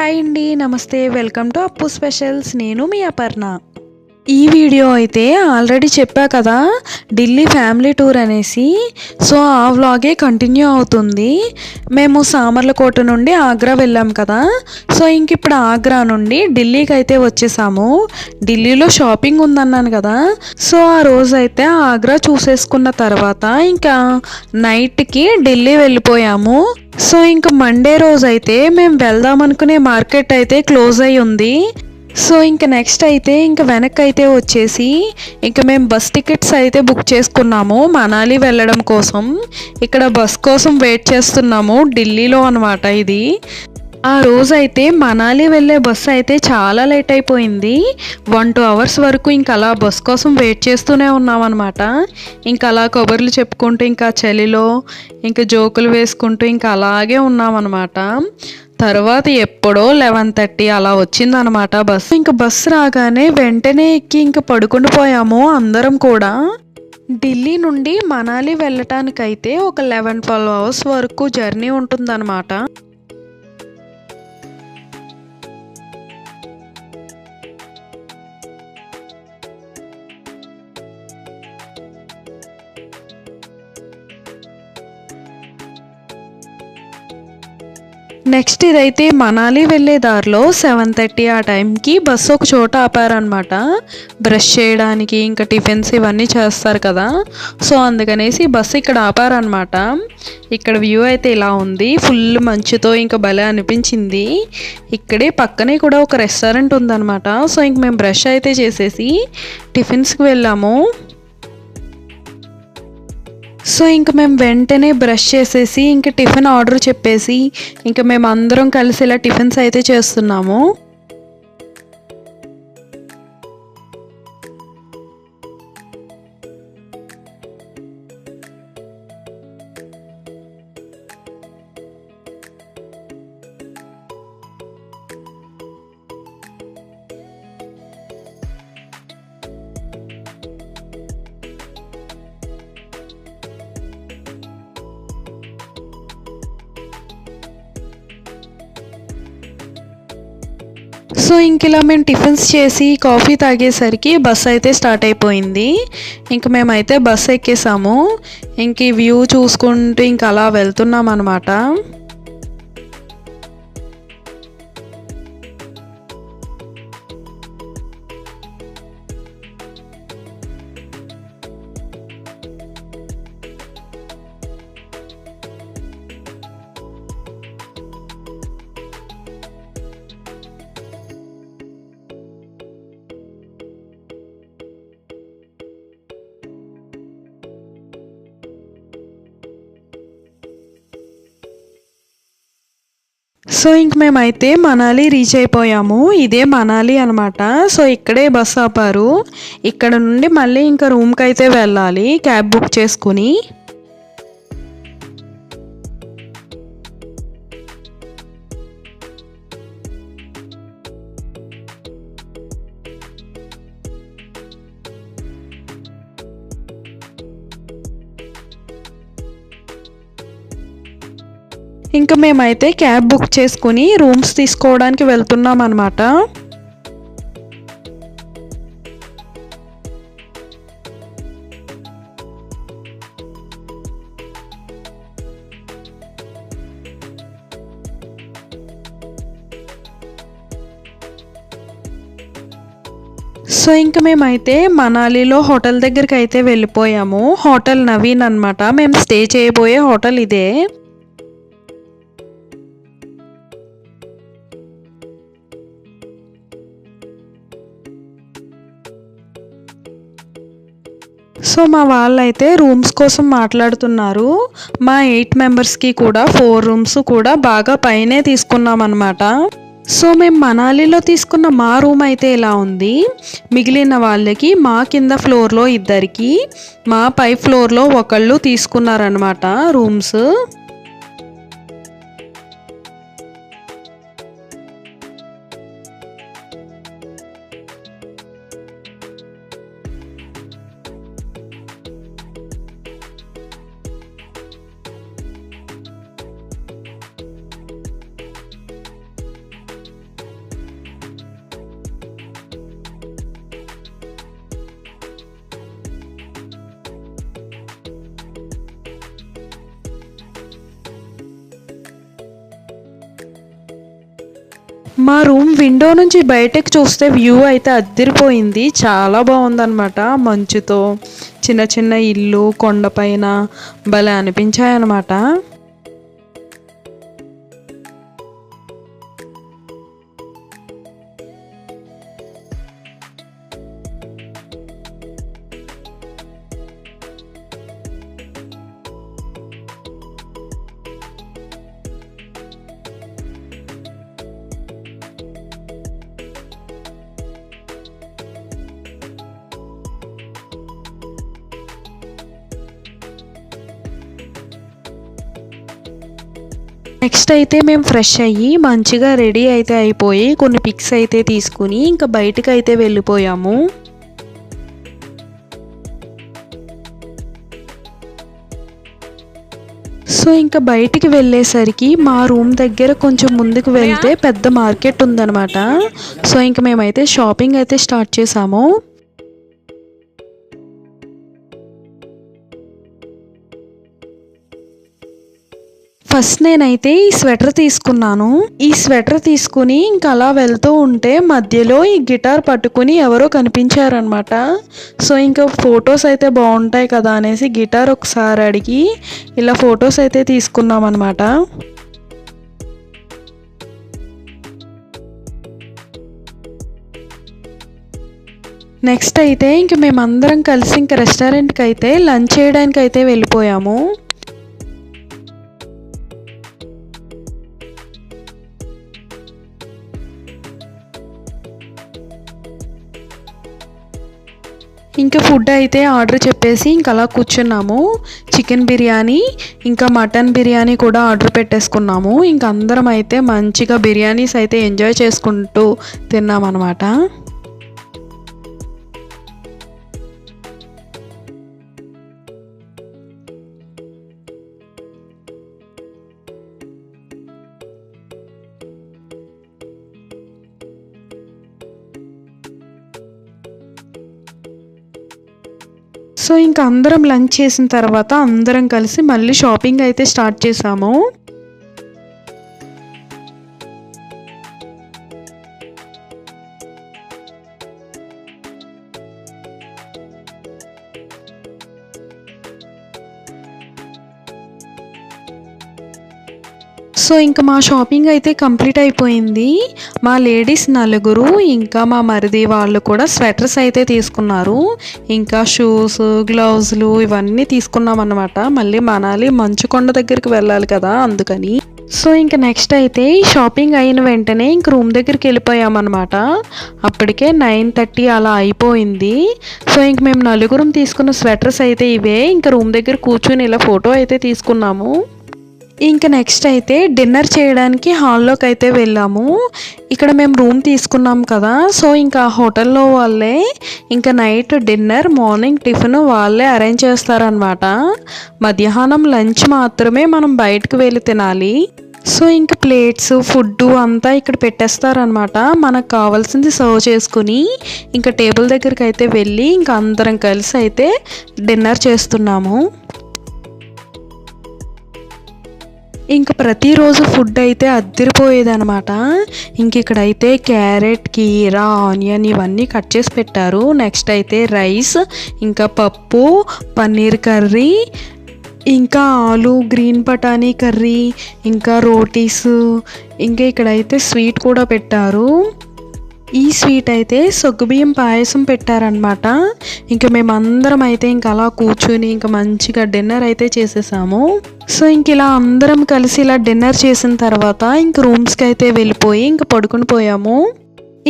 Hi అండి నమస్తే. Welcome to Appu specials. నేను మీ అపర్ణ. ఈ వీడియో అయితే ఆల్రెడీ చెప్పా కదా ఢిల్లీ ఫ్యామిలీ టూర్ అనేసి. సో ఆ వ్లాగే కంటిన్యూ అవుతుంది. మేము సామర్లకోట నుండి ఆగ్రా వెళ్ళాం కదా. సో ఇంక ఇప్పుడు ఆగ్రా నుండి ఢిల్లీకి అయితే వచ్చేసాము. ఢిల్లీలో షాపింగ్ ఉందన్నాను కదా. సో ఆ రోజు అయితే ఆగ్రా చూసేసుకున్న తర్వాత ఇంకా నైట్కి ఢిల్లీ వెళ్ళిపోయాము. సో ఇంకా మండే రోజు అయితే మేము వెళ్దాం అనుకునే మార్కెట్ అయితే క్లోజ్ అయి ఉంది సో ఇంకా నెక్స్ట్ అయితే ఇంకా వెనక్కి అయితే వచ్చేసి ఇంకా మేము బస్ టికెట్స్ అయితే బుక్ చేసుకున్నాము మనాలి వెళ్ళడం కోసం. ఇక్కడ బస్ కోసం వెయిట్ చేస్తున్నాము ఢిల్లీలో అనమాట ఇది. ఆ రోజు అయితే మనాలి వెళ్ళే బస్సు అయితే చాలా లేట్ అయిపోయింది. వన్ టూ అవర్స్ వరకు ఇంకా అలా బస్ కోసం వెయిట్ చేస్తూనే ఉన్నామన్నమాట ఇంకా అలా కబుర్లు చెప్పుకుంటూ ఇంకా చలిలో ఇంకా జోకులు వేసుకుంటూ ఇంకా అలాగే ఉన్నామన్నమాట తర్వాత ఎప్పుడో లెవెన్ థర్టీ అలా వచ్చిందనమాట బస్సు. ఇంకా బస్సు రాగానే వెంటనే ఎక్కి ఇంకా పడుకుని పోయాము అందరం కూడా. ఢిల్లీ నుండి మనాలి వెళ్ళటానికైతే ఒక లెవెన్ ట్వెల్వ్ అవర్స్ వరకు జర్నీ ఉంటుందన్నమాట. నెక్స్ట్ ఇదైతే మనాలి వెళ్ళే దారిలో సెవెన్ థర్టీ ఆ టైంకి బస్సు ఒక చోట ఆపారనమాట బ్రష్ చేయడానికి ఇంకా టిఫిన్స్ ఇవన్నీ చేస్తారు కదా. సో అందుకనేసి బస్సు ఇక్కడ ఆపారనమాట ఇక్కడ వ్యూ అయితే ఇలా ఉంది. ఫుల్ మంచుతో ఇంకా భలే అనిపించింది. ఇక్కడే పక్కనే కూడా ఒక రెస్టారెంట్ ఉందన్నమాట. సో ఇంక మేము బ్రష్ అయితే చేసేసి టిఫిన్స్కి వెళ్ళాము. సో ఇంక మేము వెంటనే బ్రష్ చేసేసి ఇంకా టిఫిన్ ఆర్డర్ చెప్పేసి ఇంకా మేము అందరం కలిసి ఇలా టిఫిన్స్ అయితే చేస్తున్నాము. సో ఇంక ఇలా మేము టిఫిన్స్ చేసి కాఫీ తాగేసరికి బస్ అయితే స్టార్ట్ అయిపోయింది. ఇంక మేమైతే బస్ ఎక్కేసాము. ఇంక ఈ వ్యూ చూసుకుంటూ ఇంక అలా వెళ్తున్నాం అనమాట సో ఇంక మేమైతే మనాలి రీచ్ అయిపోయాము. ఇదే మనాలి అనమాట సో ఇక్కడే బస్ ఆపారు. ఇక్కడ నుండి మళ్ళీ ఇంకా రూమ్కి అయితే వెళ్ళాలి క్యాబ్ బుక్ చేసుకుని. ఇంకా మేమైతే క్యాబ్ బుక్ చేసుకుని రూమ్స్ తీసుకోవడానికి వెళ్తున్నాం అనమాట సో ఇంకా మేమైతే మనాలిలో హోటల్ దగ్గరికి అయితే వెళ్ళిపోయాము. హోటల్ నవీన్ అనమాట మేము స్టే చేయబోయే హోటల్ ఇదే. సో మా వాళ్ళైతే రూమ్స్ కోసం మాట్లాడుతున్నారు. మా ఎయిట్ మెంబర్స్కి కూడా ఫోర్ రూమ్స్ కూడా బాగా పైనే తీసుకున్నాం అనమాట సో మేము మనాలిలో తీసుకున్న మా రూమ్ అయితే ఇలా ఉంది? మిగిలిన వాళ్ళకి మా కింద ఫ్లోర్లో ఇద్దరికి మా పై ఫ్లోర్లో ఒకళ్ళు తీసుకున్నారనమాట రూమ్స్. మా రూమ్ విండో నుంచి బయటకు చూస్తే వ్యూ అయితే అద్దరిపోయింది. చాలా బాగుందన్నమాట. మంచుతో చిన్న చిన్న ఇల్లు కొండపైన భలే అనిపించాయన్నమాట. నెక్స్ట్ అయితే మేము ఫ్రెష్ అయ్యి మంచిగా రెడీ అయితే అయిపోయి కొన్ని పిక్స్ అయితే తీసుకుని ఇంకా బయటకు అయితే వెళ్ళిపోయాము. సో ఇంకా బయటికి వెళ్ళేసరికి మా రూమ్ దగ్గర కొంచెం ముందుకు వెళ్తే పెద్ద మార్కెట్ ఉందన్నమాట. సో ఇంకా మేమైతే షాపింగ్ అయితే స్టార్ట్ చేసాము. ఫస్ట్ నేనైతే ఈ స్వెటర్ తీసుకున్నాను. ఈ స్వెటర్ తీసుకుని ఇంకా అలా వెళ్తూ ఉంటే మధ్యలో ఈ గిటార్ పట్టుకుని ఎవరో కనిపించారనమాట సో ఇంకా ఫొటోస్ అయితే బాగుంటాయి కదా అనేసి గిటార్ ఒకసారి అడిగి ఇలా ఫొటోస్ అయితే తీసుకున్నాం అనమాట నెక్స్ట్ అయితే ఇంక మేమందరం కలిసి ఇంక రెస్టారెంట్కి అయితే లంచ్ చేయడానికి అయితే వెళ్ళిపోయాము. ఇంకా ఫుడ్ అయితే ఆర్డర్ చెప్పేసి ఇంకా అలా కూర్చున్నాము. చికెన్ బిర్యానీ ఇంకా మటన్ బిర్యానీ కూడా ఆర్డర్ పెట్టేసుకున్నాము. ఇంకా అందరం అయితే మంచిగా బిర్యానీస్ అయితే ఎంజాయ్ చేసుకుంటూ తిన్నామన్నమాట. సో ఇంకా అందరం లంచ్ చేసిన తర్వాత అందరం కలిసి మళ్ళీ షాపింగ్ అయితే స్టార్ట్ చేసాము. సో ఇంకా మా షాపింగ్ అయితే కంప్లీట్ అయిపోయింది. మా లేడీస్ నలుగురు ఇంకా మా మరిది వాళ్ళు కూడా స్వెటర్స్ అయితే తీసుకున్నారు. ఇంకా షూస్ గ్లౌజులు ఇవన్నీ తీసుకున్నాం అనమాట మళ్ళీ మనాలి మంచుకొండ దగ్గరికి వెళ్ళాలి కదా అందుకని. సో ఇంకా నెక్స్ట్ అయితే షాపింగ్ అయిన వెంటనే ఇంక రూమ్ దగ్గరికి వెళ్ళిపోయామన్నమాట అప్పటికే నైన్ థర్టీ అలా అయిపోయింది. సో ఇంక మేము నలుగురం తీసుకున్న స్వెటర్స్ అయితే ఇవే. ఇంకా రూమ్ దగ్గర కూర్చుని ఇలా ఫోటో అయితే తీసుకున్నాము. ఇంకా నెక్స్ట్ అయితే డిన్నర్ చేయడానికి హాల్లోకి అయితే వెళ్ళాము. ఇక్కడ మేము రూమ్ తీసుకున్నాం కదా సో ఇంకా హోటల్లో వాళ్ళే ఇంకా నైట్ డిన్నర్ మార్నింగ్ టిఫిన్ వాళ్ళే అరేంజ్ చేస్తారనమాట మధ్యాహ్నం లంచ్ మాత్రమే మనం బయటకు వెళ్ళి తినాలి. సో ఇంకా ప్లేట్స్ ఫుడ్ అంతా ఇక్కడ పెట్టేస్తారనమాట మనకు కావాల్సింది సర్వ్ చేసుకుని ఇంకా టేబుల్ దగ్గరికి అయితే వెళ్ళి ఇంకా అందరం కలిసి అయితే డిన్నర్ చేస్తున్నాము. ఇంక ప్రతిరోజు ఫుడ్ అయితే అద్దరిపోయేదనమాట ఇంక ఇక్కడైతే క్యారెట్ కీరా ఆనియన్ ఇవన్నీ కట్ చేసి పెట్టారు. నెక్స్ట్ అయితే రైస్ ఇంకా పప్పు పన్నీర్ కర్రీ ఇంకా ఆలు గ్రీన్ బఠానీ కర్రీ ఇంకా రోటీస్ ఇంకా ఇక్కడైతే స్వీట్ కూడా పెట్టారు. ఈ స్వీట్ అయితే సగ్గుబియ్యం పాయసం పెట్టారనమాట ఇంకా మేమందరం అయితే ఇంకా అలా కూర్చుని ఇంకా మంచిగా డిన్నర్ అయితే చేసేసాము. సో ఇంక ఇలా అందరం కలిసి ఇలా డిన్నర్ చేసిన తర్వాత ఇంక రూమ్స్కి అయితే వెళ్ళిపోయి ఇంక పడుకుని పోయాము.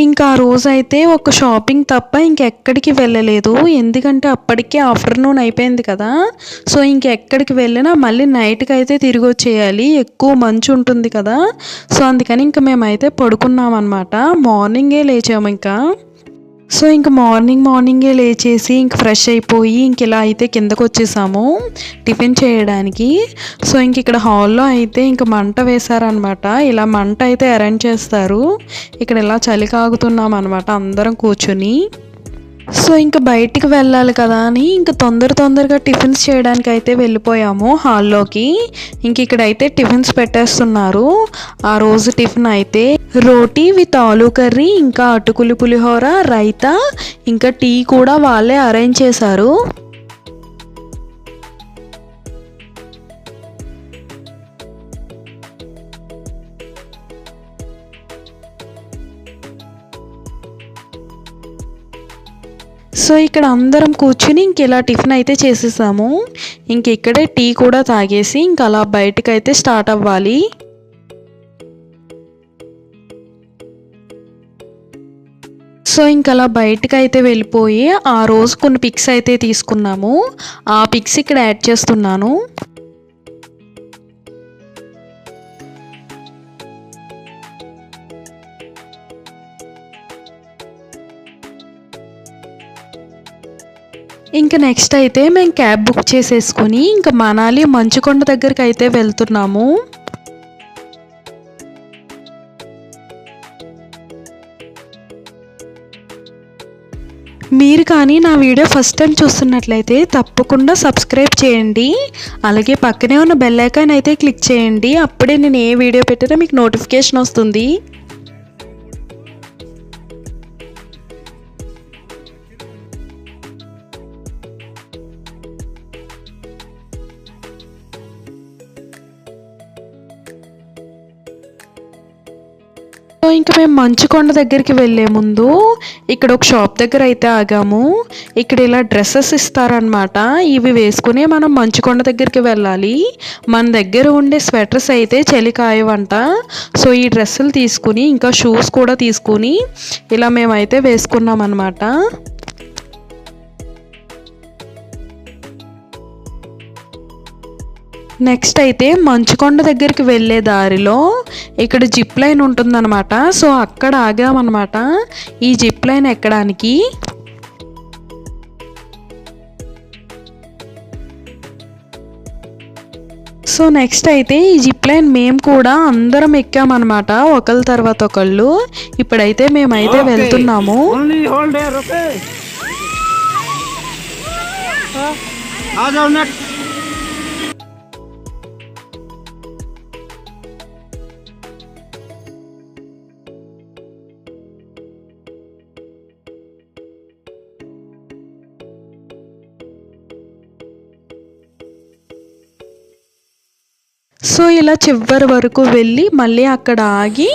ఇంకా ఆ రోజు అయితే ఒక షాపింగ్ తప్ప ఇంకెక్కడికి వెళ్ళలేదు. ఎందుకంటే అప్పటికే ఆఫ్టర్నూన్ అయిపోయింది కదా. సో ఇంకెక్కడికి వెళ్ళినా మళ్ళీ నైట్కి అయితే తిరిగి వచ్చేయాలి. ఎక్కువ మంచు ఉంటుంది కదా. సో అందుకని ఇంకా మేమైతే పడుకున్నాం అనమాట మార్నింగే లేచాము ఇంకా. సో ఇంక మార్నింగ్ మార్నింగే లేచేసి ఇంక ఫ్రెష్ అయిపోయి ఇంక ఇలా అయితే కిందకు వచ్చేసాము టిఫిన్ చేయడానికి. సో ఇంక ఇక్కడ హాల్లో అయితే ఇంక మంట వేశారనమాట. ఇలా మంట అయితే అరేంజ్ చేస్తారు. ఇక్కడ ఇలా చలి కాగుతున్నాం అనమాట అందరం కూర్చుని. సో ఇంకా బయటికి వెళ్ళాలి కదా అని ఇంకా తొందర తొందరగా టిఫిన్స్ చేయడానికి అయితే వెళ్ళిపోయాము హాల్లోకి. ఇంక ఇక్కడైతే టిఫిన్స్ పెట్టేస్తున్నారు. ఆ రోజు టిఫిన్ అయితే రోటీ విత్ ఆలూ కర్రీ ఇంకా అటుకులు పులిహోర రైతా ఇంకా టీ కూడా వాళ్ళే అరేంజ్ చేశారు. సో ఇక్కడ అందరం కూర్చుని ఇంక ఇలా టిఫిన్ అయితే చేసేసాము. ఇంక ఇక్కడే టీ కూడా తాగేసి ఇంక అలా బయటకు అయితే స్టార్ట్ అవ్వాలి. సో ఇంక అలా బయటకు అయితే వెళ్ళిపోయి ఆ రోజు కొన్ని పిక్స్ అయితే తీసుకున్నాము. ఆ పిక్స్ ఇక్కడ యాడ్ చేస్తున్నాను. ఇంకా నెక్స్ట్ అయితే మేము క్యాబ్ బుక్ చేసేసుకొని ఇంకా మనాలి మంచుకొండ దగ్గరికి అయితే వెళ్తున్నాము. మీరు కానీ నా వీడియో ఫస్ట్ టైం చూస్తున్నట్లయితే తప్పకుండా సబ్స్క్రైబ్ చేయండి. అలాగే పక్కనే ఉన్న బెల్ ఐకాన్ అయితే క్లిక్ చేయండి. అప్పుడే నేను ఏ వీడియో పెట్టినా మీకు నోటిఫికేషన్ వస్తుంది. ఇంకా మేము మంచుకొండ దగ్గరికి వెళ్ళే ముందు ఇక్కడ ఒక షాప్ దగ్గర అయితే ఆగాము. ఇక్కడ ఇలా డ్రెస్సెస్ ఇస్తారనమాట ఇవి వేసుకుని మనం మంచుకొండ దగ్గరికి వెళ్ళాలి. మన దగ్గర ఉండే స్వెటర్స్ అయితే చలికాయవంట. సో ఈ డ్రెస్సులు తీసుకుని ఇంకా షూస్ కూడా తీసుకుని ఇలా మేమైతే వేసుకున్నాం అనమాట నెక్స్ట్ అయితే మంచుకొండ దగ్గరికి వెళ్ళే దారిలో ఇక్కడ జిప్ లైన్ ఉంటుందన్నమాట. సో అక్కడ ఆగామన్నమాట. ఈ జిప్ లైన్ ఎక్కడానికి? సో నెక్స్ట్ అయితే ఈ జిప్ లైన్ మేము కూడా అందరం ఎక్కామన్నమాట. ఒకళ్ళ తర్వాత ఒకళ్ళు. ఇప్పుడైతే మేమైతే వెళ్తున్నాము. ఆ సో ఇలా చివరి వరకు వెళ్ళి మళ్ళీ అక్కడ ఆగి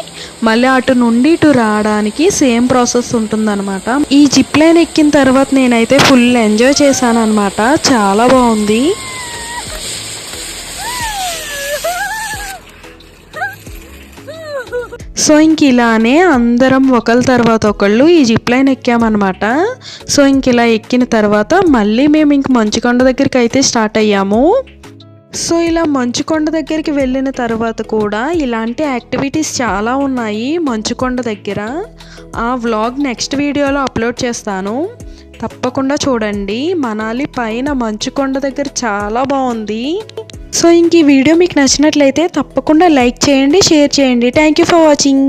మళ్ళీ అటు నుండి ఇటు రావడానికి సేమ్ ప్రాసెస్ ఉంటుందన్నమాట. ఈ జిప్ లైన్ ఎక్కిన తర్వాత నేనైతే ఫుల్ ఎంజాయ్ చేశాను అనమాట చాలా బాగుంది. సో ఇంక ఇలానే అందరం ఒకళ్ళ తర్వాత ఒకళ్ళు ఈ జిప్ లైన్ ఎక్కామన్నమాట. సో ఇంక ఇలా ఎక్కిన తర్వాత మళ్ళీ మేము ఇంక మంచుకొండ దగ్గరికి అయితే స్టార్ట్ అయ్యాము. సో ఇలా మంచుకొండ దగ్గరికి వెళ్ళిన తర్వాత కూడా ఇలాంటి యాక్టివిటీస్ చాలా ఉన్నాయి మంచుకొండ దగ్గర. ఆ వ్లాగ్ నెక్స్ట్ వీడియోలో అప్లోడ్ చేస్తాను. తప్పకుండా చూడండి. మనాలి పైన మంచుకొండ దగ్గర చాలా బాగుంది. సో ఇంక ఈ వీడియో మీకు నచ్చినట్లయితే తప్పకుండా లైక్ చేయండి షేర్ చేయండి. Thank you for watching